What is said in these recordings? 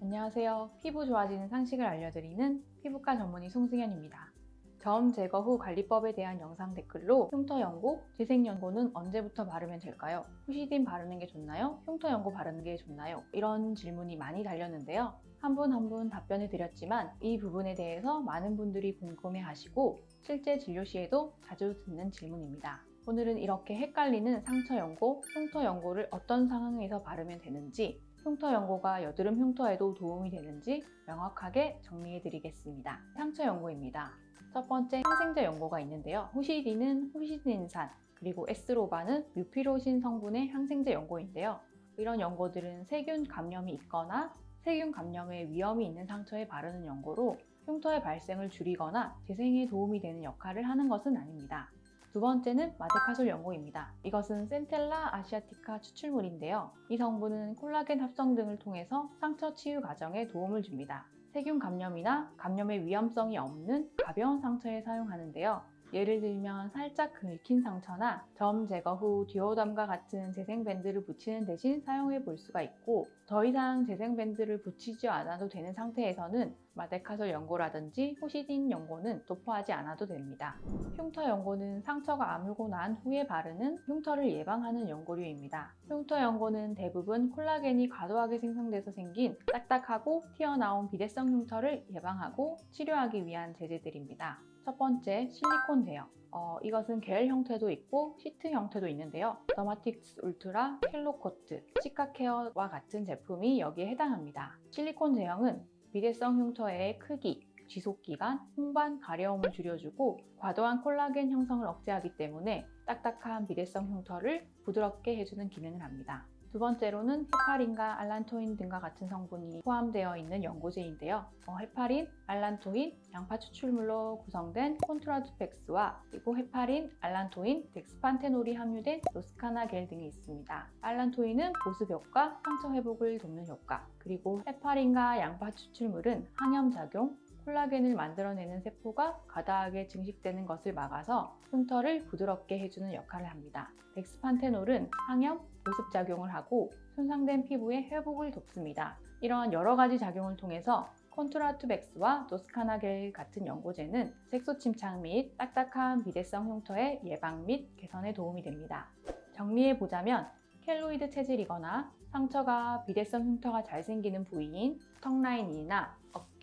안녕하세요. 피부 좋아지는 상식을 알려드리는 피부과 전문의 송승현입니다. 점 제거 후 관리법에 대한 영상 댓글로 흉터 연고, 재생 연고는 언제부터 바르면 될까요? 후시딘 바르는 게 좋나요? 흉터 연고 바르는 게 좋나요? 이런 질문이 많이 달렸는데요. 한 분 한 분 답변을 드렸지만 이 부분에 대해서 많은 분들이 궁금해 하시고 실제 진료 시에도 자주 듣는 질문입니다. 오늘은 이렇게 헷갈리는 상처 연고, 흉터 연고를 어떤 상황에서 바르면 되는지 흉터 연고가 여드름 흉터에도 도움이 되는지 명확하게 정리해 드리겠습니다. 상처 연고입니다. 첫 번째 항생제 연고가 있는데요. 후시딘은 후시딘산, 그리고 에스로바는 뮤피로신 성분의 항생제 연고인데요. 이런 연고들은 세균 감염이 있거나 세균 감염의 위험이 있는 상처에 바르는 연고로 흉터의 발생을 줄이거나 재생에 도움이 되는 역할을 하는 것은 아닙니다. 두 번째는 마데카솔 연고입니다. 이것은 센텔라 아시아티카 추출물인데요. 이 성분은 콜라겐 합성 등을 통해서 상처 치유 과정에 도움을 줍니다. 세균 감염이나 감염의 위험성이 없는 가벼운 상처에 사용하는데요. 예를 들면 살짝 긁힌 상처나 점 제거 후 디오담과 같은 재생밴드를 붙이는 대신 사용해 볼 수가 있고 더 이상 재생밴드를 붙이지 않아도 되는 상태에서는 마데카솔 연고라든지 호시딘 연고는 도포하지 않아도 됩니다. 흉터 연고는 상처가 아물고 난 후에 바르는 흉터를 예방하는 연고류입니다. 흉터 연고는 대부분 콜라겐이 과도하게 생성돼서 생긴 딱딱하고 튀어나온 비대성 흉터를 예방하고 치료하기 위한 제제들입니다. 첫 번째, 실리콘 제형. 어, 이것은 겔 형태도 있고 시트 형태도 있는데요. 더마틱스 울트라, 켈로코트, 시카케어와 같은 제품이 여기에 해당합니다. 실리콘 제형은 비대성 흉터의 크기, 지속기간, 홍반, 가려움을 줄여주고 과도한 콜라겐 형성을 억제하기 때문에 딱딱한 비대성 흉터를 부드럽게 해주는 기능을 합니다. 두 번째로는 헤파린과 알란토인 등과 같은 성분이 포함되어 있는 연고제인데요. 어, 헤파린, 알란토인, 양파 추출물로 구성된 콘트라두펙스와 그리고 헤파린, 알란토인, 덱스판테놀이 함유된 로스카나 겔 등이 있습니다. 알란토인은 보습 효과, 상처 회복을 돕는 효과, 그리고 헤파린과 양파 추출물은 항염 작용, 콜라겐을 만들어내는 세포가 과다하게 증식되는 것을 막아서 흉터를 부드럽게 해주는 역할을 합니다. 덱스판테놀은 항염, 보습 작용을 하고 손상된 피부의 회복을 돕습니다. 이러한 여러 가지 작용을 통해서 콘트라투백스와 노스카나겔 같은 연고제는 색소 침착 및 딱딱한 비대성 흉터의 예방 및 개선에 도움이 됩니다. 정리해 보자면 켈로이드 체질이거나 상처가 비대성 흉터가 잘 생기는 부위인 턱 라인이나 어깨,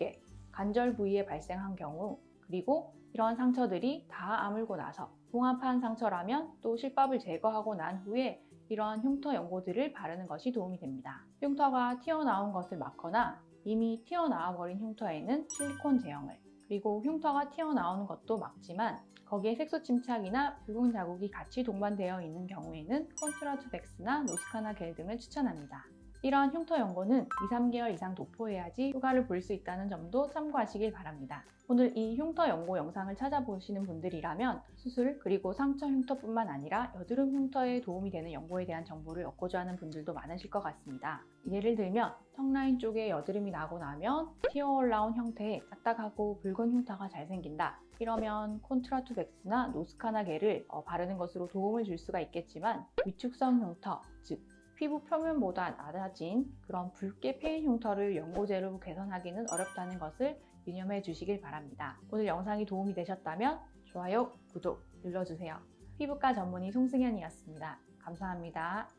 관절 부위에 발생한 경우 그리고 이런 상처들이 다 아물고 나서 봉합한 상처라면 또 실밥을 제거하고 난 후에 이러한 흉터 연고들을 바르는 것이 도움이 됩니다. 흉터가 튀어나온 것을 막거나 이미 튀어나와 버린 흉터에는 실리콘 제형을 그리고 흉터가 튀어나오는 것도 막지만 거기에 색소 침착이나 붉은 자국이 같이 동반되어 있는 경우에는 콘트라투백스나 노스카나 겔 등을 추천합니다. 이러한 흉터 연고는 2, 3개월 이상 도포해야지 효과를 볼 수 있다는 점도 참고하시길 바랍니다. 오늘 이 흉터 연고 영상을 찾아보시는 분들이라면 수술 그리고 상처 흉터뿐만 아니라 여드름 흉터에 도움이 되는 연고에 대한 정보를 얻고자 하는 분들도 많으실 것 같습니다. 예를 들면 턱라인 쪽에 여드름이 나고 나면 튀어 올라온 형태의 딱딱하고 붉은 흉터가 잘 생긴다. 이러면 콘트라투백스나 노스카나겔을 어, 바르는 것으로 도움을 줄 수가 있겠지만 위축성 흉터, 즉 피부 표면보다 낮아진 그런 붉게 패인 흉터를 연고제로 개선하기는 어렵다는 것을 유념해 주시길 바랍니다. 오늘 영상이 도움이 되셨다면 좋아요, 구독 눌러주세요. 피부과 전문의 송승현이었습니다. 감사합니다.